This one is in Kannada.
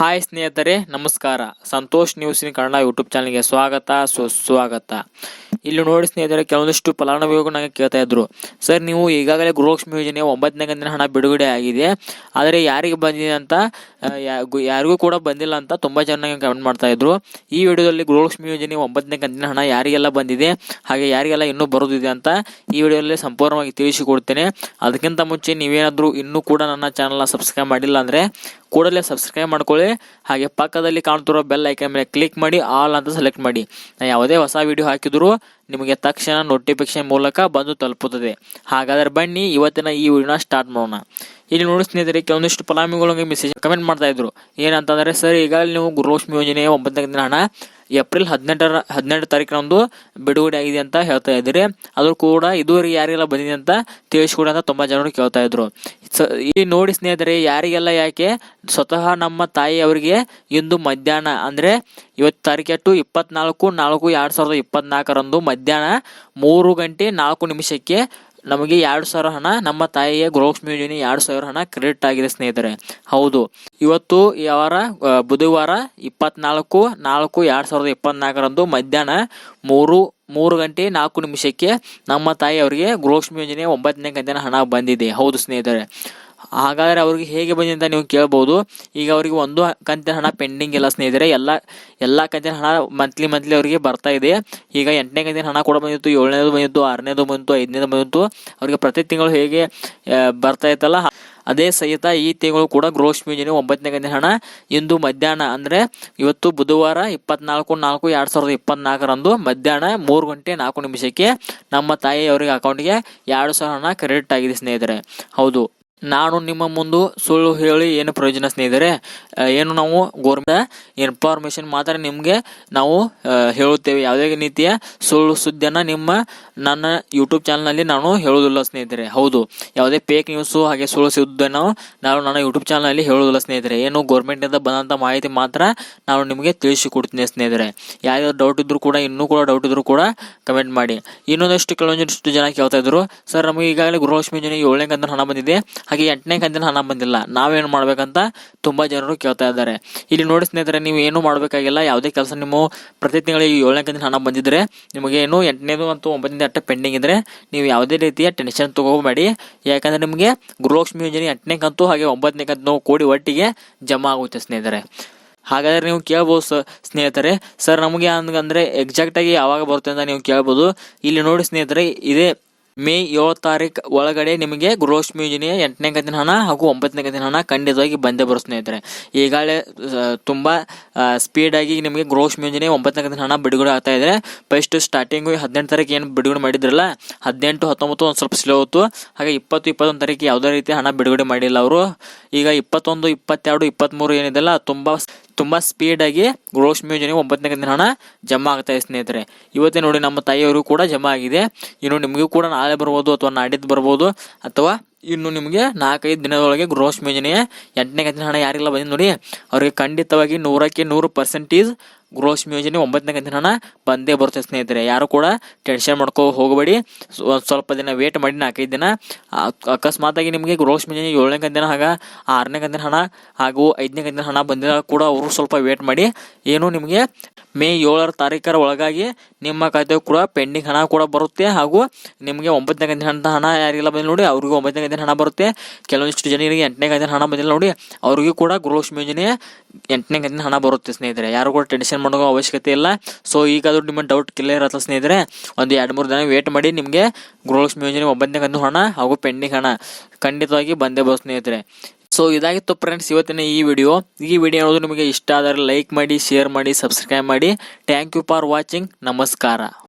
ಹಾಯ್ ಸ್ನೇಹಿತರೆ, ನಮಸ್ಕಾರ. ಸಂತೋಷ್ ನ್ಯೂಸಿನ ಕನ್ನಡ ಯೂಟ್ಯೂಬ್ ಚಾನಲ್ಗೆ ಸ್ವಾಗತ. ಸುಸ್ವಾಗತ. ಇಲ್ಲಿ ನೋಡಿ ಸ್ನೇಹಿತರೆ, ಕೆಲವೊಂದಿಷ್ಟು ಫಲಾನುಭವಿಗಳು ನನಗೆ ಕೇಳ್ತಾ ಇದ್ರು. ಸರ್, ನೀವು ಈಗಾಗಲೇ ಗೃಹಲಕ್ಷ್ಮಿ ಯೋಜನೆ ಒಂಬತ್ತನೇ ಕಂತಿನ ಹಣ ಬಿಡುಗಡೆ ಆಗಿದೆ. ಆದರೆ ಯಾರಿಗೆ ಬಂದಿದೆ ಅಂತ ಯಾರಿಗೂ ಕೂಡ ಬಂದಿಲ್ಲ ಅಂತ ತುಂಬ ಜನ ನನಗೆ ಕಮೆಂಟ್ ಮಾಡ್ತಾ ಇದ್ರು. ಈ ವಿಡಿಯೋದಲ್ಲಿ ಗೃಹಲಕ್ಷ್ಮಿ ಯೋಜನೆ ಒಂಬತ್ತನೇ ಕಂತಿನ ಹಣ ಯಾರಿಗೆಲ್ಲ ಬಂದಿದೆ, ಹಾಗೆ ಯಾರಿಗೆಲ್ಲ ಇನ್ನೂ ಬರೋದಿದೆ ಅಂತ ಈ ವಿಡಿಯೋದಲ್ಲಿ ಸಂಪೂರ್ಣವಾಗಿ ತಿಳಿಸಿಕೊಡ್ತೇನೆ. ಅದಕ್ಕಿಂತ ಮುಂಚೆ ನೀವೇನಾದರೂ ಇನ್ನೂ ಕೂಡ ನನ್ನ ಚಾನಲ್ನ ಸಬ್ಸ್ಕ್ರೈಬ್ ಮಾಡಿಲ್ಲ ಅಂದರೆ ಕೂಡಲೇ ಸಬ್ಸ್ಕ್ರೈಬ್ ಮಾಡ್ಕೊಳ್ಳಿ. ಹಾಗೆ ಪಕ್ಕದಲ್ಲಿ ಕಾಣ್ತಿರೋ ಬೆಲ್ ಐಕನ್ ಮೇಲೆ ಕ್ಲಿಕ್ ಮಾಡಿ ಆಲ್ ಅಂತ ಸೆಲೆಕ್ಟ್ ಮಾಡಿ. ನಾನು ಯಾವುದೇ ಹೊಸ ವಿಡಿಯೋ ಹಾಕಿದ್ರು ನಿಮಗೆ ತಕ್ಷಣ ನೋಟಿಫಿಕೇಶನ್ ಮೂಲಕ ಬಂದು ತಲುಪುತ್ತದೆ. ಹಾಗಾದ್ರೆ ಬನ್ನಿ, ಇವತ್ತಿನ ಈ ವಿಡಿಯೋನ ಸ್ಟಾರ್ಟ್ ಮಾಡೋಣ. ಇಲ್ಲಿ ನೋಡಿ ಸ್ನೇಹಿತರೆ, ಕೆಲವೊಂದಿಷ್ಟು ಫಲಾನುಭವಿಗಳಿಗೆ ಮೆಸೇಜ್ ಕಮೆಂಟ್ ಮಾಡ್ತಾ ಇದ್ರು. ಏನಂತಂದ್ರೆ, ಸರ್ ಈಗಾಗಲೇ ನೀವು ಗೃಹಲಕ್ಷ್ಮಿ ಯೋಜನೆ ಒಂಬತ್ತನೇ ದಿನ ಹಣ ಏಪ್ರಿಲ್ ಹದಿನೆಂಟರ ಹದಿನೆಂಟು ತಾರೀಕಿನೊಂದು ಬಿಡುಗಡೆ ಆಗಿದೆ ಅಂತ ಹೇಳ್ತಾ ಇದ್ದೀರಿ. ಅದು ಕೂಡ ಇದುವರೆಗೆ ಯಾರಿಗೆಲ್ಲ ಬಂದಿದೆ ಅಂತ ತಿಳಿಸ್ಕೊಡಿ ಅಂತ ತುಂಬ ಜನರು ಕೇಳ್ತಾ ಇದ್ರು. ಈ ನೋಡಿ ಸ್ನೇಹಿತರೆ, ಯಾರಿಗೆಲ್ಲ ಯಾಕೆ ಸ್ವತಃ ನಮ್ಮ ತಾಯಿ ಅವರಿಗೆ ಇಂದು ಮಧ್ಯಾಹ್ನ ಅಂದರೆ ಇವತ್ತು ತಾರೀಕು ಇಪ್ಪತ್ನಾಲ್ಕು ನಾಲ್ಕು ಎರಡು ಸಾವಿರದ ಇಪ್ಪತ್ನಾಲ್ಕರಂದು ಮಧ್ಯಾಹ್ನ ಮೂರು ಗಂಟೆ ನಾಲ್ಕು ನಿಮಿಷಕ್ಕೆ ನಮಗೆ ಎರಡು ಸಾವಿರ ಹಣ, ನಮ್ಮ ತಾಯಿಯ ಗೃಹಲಕ್ಷ್ಮಿ ಯೋಜನೆ ಎರಡು ಸಾವಿರ ಹಣ ಕ್ರೆಡಿಟ್ ಆಗಿದೆ ಸ್ನೇಹಿತರೆ. ಹೌದು. ಇವತ್ತು ಈ ವಾರ ಬುಧವಾರ ಇಪ್ಪತ್ನಾಲ್ಕು, ನಾಲ್ಕು, ಎರಡು ಸಾವಿರದ ಇಪ್ಪತ್ನಾಲ್ಕರಂದು ಮಧ್ಯಾಹ್ನ ಮೂರು ಮೂರು ಗಂಟೆ ನಾಲ್ಕು ನಿಮಿಷಕ್ಕೆ ನಮ್ಮ ತಾಯಿ ಅವರಿಗೆ ಗೃಹಲಕ್ಷ್ಮಿ ಯೋಜನೆ ಒಂಬತ್ತನೇ ಗಂಟೆನ ಹಣ ಬಂದಿದೆ. ಹೌದು ಸ್ನೇಹಿತರೆ. ಹಾಗಾದರೆ ಅವ್ರಿಗೆ ಹೇಗೆ ಬಂದಿದೆ ಅಂತ ನೀವು ಕೇಳ್ಬೋದು. ಈಗ ಅವರಿಗೆ ಒಂದು ಕಂತಿನ ಹಣ ಪೆಂಡಿಂಗ್ ಇಲ್ಲ ಸ್ನೇಹಿತರೆ, ಎಲ್ಲ ಎಲ್ಲ ಕಂತಿನ ಹಣ ಮಂತ್ಲಿ ಮಂತ್ಲಿ ಅವರಿಗೆ ಬರ್ತಾ ಇದೆ. ಈಗ ಎಂಟನೇ ಕಂತಿನ ಹಣ ಕೂಡ ಬಂದಿತ್ತು, ಏಳನೇದು ಬಂದಿತ್ತು, ಆರನೇದು ಬಂದಿತ್ತು, ಐದನೇದು ಬಂದಿತ್ತು. ಅವರಿಗೆ ಪ್ರತಿ ತಿಂಗಳು ಹೇಗೆ ಬರ್ತಾ ಇತ್ತಲ್ಲ, ಅದೇ ಸಹಿತ ಈ ತಿಂಗಳು ಕೂಡ ಗ್ರೋಸ್ ಯೋಜನೆ ಒಂಬತ್ತನೇ ಕಂತಿನ ಹಣ. ಇಂದು ಮಧ್ಯಾಹ್ನ ಅಂದರೆ ಇವತ್ತು ಬುಧವಾರ ಇಪ್ಪತ್ನಾಲ್ಕು, ನಾಲ್ಕು, ಎರಡು ಸಾವಿರದ ಇಪ್ಪತ್ನಾಲ್ಕರಂದು ಮಧ್ಯಾಹ್ನ ಮೂರು ಗಂಟೆ ನಾಲ್ಕು ನಿಮಿಷಕ್ಕೆ ನಮ್ಮ ತಾಯಿ ಅವರಿಗೆ ಅಕೌಂಟ್ಗೆ ಎರಡು ಸಾವಿರ ಹಣ ಕ್ರೆಡಿಟ್ ಆಗಿದೆ ಸ್ನೇಹಿತರೆ. ಹೌದು. ನಾನು ನಿಮ್ಮ ಮುಂದೆ ಸುಳ್ಳು ಹೇಳಿ ಏನು ಪ್ರಯೋಜನ ಸ್ನೇಹಿತರೆ ಏನು ನಾವು ಗೋರ್ಮೆಂಟ್ ಇನ್ಫಾರ್ಮೇಷನ್ ಮಾತ್ರ ನಿಮಗೆ ನಾವು ಹೇಳುತ್ತೇವೆ. ಯಾವುದೇ ರೀತಿಯ ಸುಳ್ಳು ಸುದ್ದಿಯನ್ನು ನಿಮ್ಮ, ನನ್ನ ಯೂಟ್ಯೂಬ್ ಚಾನಲ್ನಲ್ಲಿ ನಾನು ಹೇಳುವುದಿಲ್ಲ ಸ್ನೇಹಿತರೆ. ಹೌದು, ಯಾವುದೇ ಫೇಕ್ ನ್ಯೂಸು ಹಾಗೆ ಸುಳ್ಳು ಸುದ್ದಿಯನ್ನು ನಾನು ನನ್ನ ಯೂಟ್ಯೂಬ್ ಚಾನಲ್ನಲ್ಲಿ ಹೇಳುವುದಿಲ್ಲ ಸ್ನೇಹಿತರೆ. ಏನು ಗೋರ್ಮೆಂಟಿಂದ ಬಂದಂಥ ಮಾಹಿತಿ ಮಾತ್ರ ನಾನು ನಿಮಗೆ ತಿಳಿಸಿಕೊಡ್ತೀನಿ ಸ್ನೇಹಿತರೆ. ಯಾವ್ಯಾವ ಡೌಟ್ ಇದ್ದರೂ ಕೂಡ, ಇನ್ನೂ ಕೂಡ ಡೌಟ್ ಇದ್ರೂ ಕೂಡ ಕಮೆಂಟ್ ಮಾಡಿ. ಇನ್ನೊಂದಷ್ಟು ಕೆಲವೊಂದಿಷ್ಟು ಜನ ಕೇಳ್ತಾ ಇದ್ರು. ಸರ್, ನಮಗೆ ಈಗಾಗಲೇ ಗೃಹಲಕ್ಷ್ಮಿ ಜನ ಏಳನೇ ಕಂತಿನ ಹಣ ಬಂದಿದೆ. ಹಾಗೆ ಎಂಟನೇ ಕಂತಿನ ಹಣ ಬಂದಿಲ್ಲ. ನಾವೇನು ಮಾಡಬೇಕಂತ ತುಂಬಾ ಜನರು ಕೇಳ್ತಾ ಇದ್ದಾರೆ. ಇಲ್ಲಿ ನೋಡಿ ಸ್ನೇಹಿತರೆ, ನೀವು ಏನು ಮಾಡಬೇಕಾಗಿಲ್ಲ. ಯಾವುದೇ ಕೆಲಸ ನಿಮ್ಮ ಪ್ರತಿ ತಿಂಗಳಿಗೆ ಏಳನೇ ಕಂತಿನ ಹಣ ಬಂದಿದ್ರೆ ನಿಮಗೆ ಏನು ಎಂಟನೇದು ಮತ್ತು ಒಂಬತ್ತನೇ ಅಟ್ಟ ಪೆಂಡಿಂಗ್ ಇದ್ರೆ ನೀವು ಯಾವುದೇ ರೀತಿಯ ಟೆನ್ಷನ್ ತಗೋಬೇಡಿ. ಯಾಕಂದ್ರೆ ನಿಮಗೆ ಗೃಹಲಕ್ಷ್ಮಿ ಯೋಜನೆ ಎಂಟನೇ ಕಂತು ಹಾಗೆ ಒಂಬತ್ತನೇ ಕಂತು ಕೂಡಿ ಒಟ್ಟಿಗೆ ಜಮಾ ಆಗುತ್ತೆ ಸ್ನೇಹಿತರೆ. ಹಾಗಾದ್ರೆ ನೀವು ಕೇಳ್ಬೋದು ಸ, ಸ್ನೇಹಿತರೆ. ಸರ್, ನಮಗೆ ಅಂದ್ರೆ ಎಕ್ಸಾಕ್ಟ್ ಆಗಿ ಯಾವಾಗ ಬರುತ್ತೆ ಅಂತ ನೀವು ಕೇಳ್ಬೋದು. ಇಲ್ಲಿ ನೋಡಿ ಸ್ನೇಹಿತರೆ, ಇದೇ ಮೇ ಏಳು ತಾರೀಕು ಒಳಗಡೆ ನಿಮಗೆ ಗೃಹಲಕ್ಷ್ಮಿ ಯೋಜನೆಯ ಎಂಟನೇ ಕಂತಿನ ಹಣ ಹಾಗೂ ಒಂಬತ್ತನೇ ಕಂತಿನ ಹಣ ಖಂಡಿತವಾಗಿ ಬಂದೇ ಬರೋ ಸ್ನೇಹಿತರೆ. ಈಗಾಗಲೇ ತುಂಬ ಸ್ಪೀಡಾಗಿ ನಿಮಗೆ ಗೃಹಲಕ್ಷ್ಮಿ ಯೋಜನೆ ಒಂಬತ್ತನೇ ಕಂತಿನ ಹಣ ಬಿಡುಗಡೆ ಆಗ್ತಾ ಇದೆ. ಫಸ್ಟ್ ಸ್ಟಾರ್ಟಿಂಗು ಹದಿನೆಂಟು ತಾರೀಕು ಏನು ಬಿಡುಗಡೆ ಮಾಡಿದ್ರಲ್ಲ, ಹದಿನೆಂಟು, ಹತ್ತೊಂಬತ್ತು ಒಂದು ಸ್ವಲ್ಪ ಸ್ಲೋ ಹೋಯ್ತು ಹಾಗೆ ಇಪ್ಪತ್ತು, ಇಪ್ಪತ್ತೊಂದು ತಾರೀಕು ಯಾವುದೇ ರೀತಿ ಹಣ ಬಿಡುಗಡೆ ಮಾಡಿಲ್ಲ ಅವರು. ಈಗ ಇಪ್ಪತ್ತೊಂದು, ಇಪ್ಪತ್ತೆರಡು ಇಪ್ಪತ್ತ್ಮೂರು ಏನಿದೆಲ್ಲ ತುಂಬ ತುಂಬ ಸ್ಪೀಡಾಗಿ ಗೃಹಲಕ್ಷ್ಮಿ ಯೋಜನೆ ಒಂಬತ್ತನೇ ಕಂತಿನ ಹಣ ಜಮಾ ಆಗ್ತಾ ಇದೆ ಸ್ನೇಹಿತರೆ. ಇವತ್ತೇ ನೋಡಿ ನಮ್ಮ ತಾಯಿಯವರು ಕೂಡ ಜಮಾ ಆಗಿದೆ. ಇನ್ನು ನಿಮಗೂ ಕೂಡ ನಾಳೆ ಬರ್ಬೋದು ಅಥವಾ ನಾಡಿದ್ದು ಬರ್ಬೋದು ಅಥವಾ ಇನ್ನು ನಿಮಗೆ ನಾಲ್ಕೈದು ದಿನದೊಳಗೆ ಗೃಹಲಕ್ಷ್ಮಿ ಯೋಜನೆಯ ಎಂಟನೇ ಕಂತಿನ ಹಣ ಯಾರಿಗೆಲ್ಲ ಬಂದಿದೆ ನೋಡಿ, ಅವರಿಗೆ ಖಂಡಿತವಾಗಿ ನೂರಕ್ಕೆ ನೂರು ಪರ್ಸೆಂಟೇಜ್ ಗೃಹಲಕ್ಷ್ಮಿ ಯೋಜನೆ ಒಂಬತ್ತನೇ ಕಂತಿನ ಹಣ ಬಂದೇ ಬರುತ್ತೆ ಸ್ನೇಹಿತರೆ. ಯಾರು ಕೂಡ ಟೆನ್ಷನ್ ಮಾಡ್ಕೋ ಹೋಗಬೇಡಿ. ಸ್ವ- ಸ್ವಲ್ಪ ದಿನ ವೇಟ್ ಮಾಡಿ ನಾಲ್ಕೈದು ದಿನ. ಅಕಸ್ಮಾತ್ ಅಕಸ್ಮಾತಾಗಿ ನಿಮಗೆ ಗ್ರೋಸ್ ಯೋಜನೆ ಏಳನೇ ಕಂತಿನ ಹಾಗ, ಆರನೇ ಕಂತಿನ ಹಣ ಹಾಗೂ ಐದನೇ ಕಂತಿನ ಹಣ ಬಂದಿದಾಗ ಕೂಡ ಅವರು ಸ್ವಲ್ಪ ವೇಟ್ ಮಾಡಿ. ಏನು ನಿಮಗೆ ಮೇ ಏಳರ ತಾರೀಕರ ಒಳಗಾಗಿ ನಿಮ್ಮ ಖಾತೆ ಕೂಡ ಪೆಂಡಿಂಗ್ ಹಣ ಕೂಡ ಬರುತ್ತೆ ಹಾಗೂ ನಿಮಗೆ ಒಂಬತ್ತನೇ ಕಂತಿನ ಹಣ ಹಣ ಯಾರಿಗೆಲ್ಲ ಬಂದಿಲ್ಲ ನೋಡಿ, ಅವ್ರಿಗೂ ಒಂಬತ್ತನೇ ಕಂತಿನ ಹಣ ಬರುತ್ತೆ. ಕೆಲವೊಂದಿಷ್ಟು ಜನರಿಗೆ ಎಂಟನೇ ಕಂತಿನ ಹಣ ಬಂದಿಲ್ಲ ನೋಡಿ, ಅವ್ರಿಗೂ ಕೂಡ ಗೃಹಲಕ್ಷ್ಮಿ ಯೋಜನೆ ಎಂಟನೇ ಕಂತಿನ ಹಣ ಬರುತ್ತೆ ಸ್ನೇಹಿತರೆ. ಯಾರು ಕೂಡ ಟೆನ್ಷನ್ ಮಾಡೋ ಅವಶ್ಯಕತೆ ಇಲ್ಲ. ಸೊ ಈಗಾದರೂ ನಿಮ್ಮ ಡೌಟ್ ಕ್ಲಿಯರ್ ಆತ ಸ್ನೇಹಿತರೆ, ಒಂದು ಎರಡು ಮೂರು ದಿನ ವೇಟ್ ಮಾಡಿ ನಿಮಗೆ ಗೃಹಲಕ್ಷ್ಮಿ ಯೋಜನೆ ಒಂಬತ್ತನೇ ಕಂದು ಹಣ ಹಾಗೂ ಪೆಂಡಿಂಗ್ ಹಣ ಖಂಡಿತವಾಗಿ ಬಂದೇ ಬರೋ ಸ್ನೇಹಿತರೆ. ಸೊ ಇದಾಗಿತ್ತು ಫ್ರೆಂಡ್ಸ್ ಇವತ್ತಿನ ಈ ವಿಡಿಯೋ ಈ ವಿಡಿಯೋ ಅನ್ನೋದು ನಿಮಗೆ ಇಷ್ಟ ಆದರೆ ಲೈಕ್ ಮಾಡಿ ಶೇರ್ ಮಾಡಿ ಸಬ್ಸ್ಕ್ರೈಬ್ ಮಾಡಿ. ಥ್ಯಾಂಕ್ ಯು ಫಾರ್ ವಾಚಿಂಗ್ ನಮಸ್ಕಾರ.